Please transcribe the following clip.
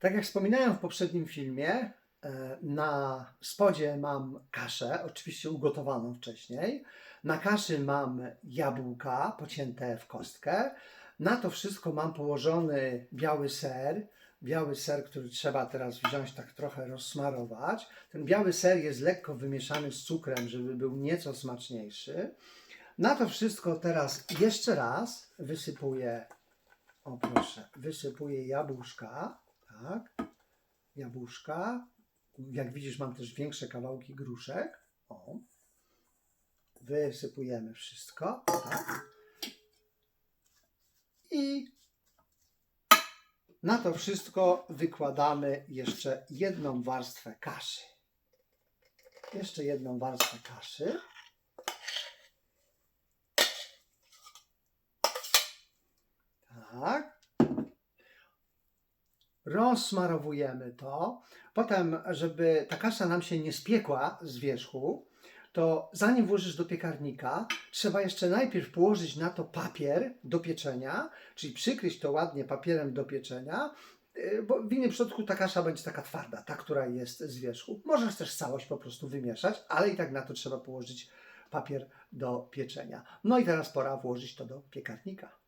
Tak jak wspominałem w poprzednim filmie, e, na spodzie mam kaszę, oczywiście ugotowaną wcześniej. Na kaszy mam jabłka pocięte w kostkę. Na to wszystko mam położony biały ser. Biały ser, który trzeba teraz wziąć, tak trochę rozsmarować. Ten biały ser jest lekko wymieszany z cukrem, żeby był nieco smaczniejszy. Na to wszystko teraz jeszcze raz wysypuję, o proszę, wysypuję jabłuszka, tak, jabłuszka. Jak widzisz, mam też większe kawałki gruszek. O. Wysypujemy wszystko, tak. I na to wszystko wykładamy jeszcze jedną warstwę kaszy. Jeszcze jedną warstwę kaszy. Tak. Rozsmarowujemy to. Potem, żeby ta kasza nam się nie spiekła z wierzchu, to zanim włożysz do piekarnika, trzeba jeszcze najpierw położyć na to papier do pieczenia, czyli przykryć to ładnie papierem do pieczenia, yy, bo w innym przypadku ta kasza będzie taka twarda, ta, która jest z wierzchu. Możesz też całość po prostu wymieszać, ale i tak na to trzeba położyć papier do pieczenia. No i teraz pora włożyć to do piekarnika.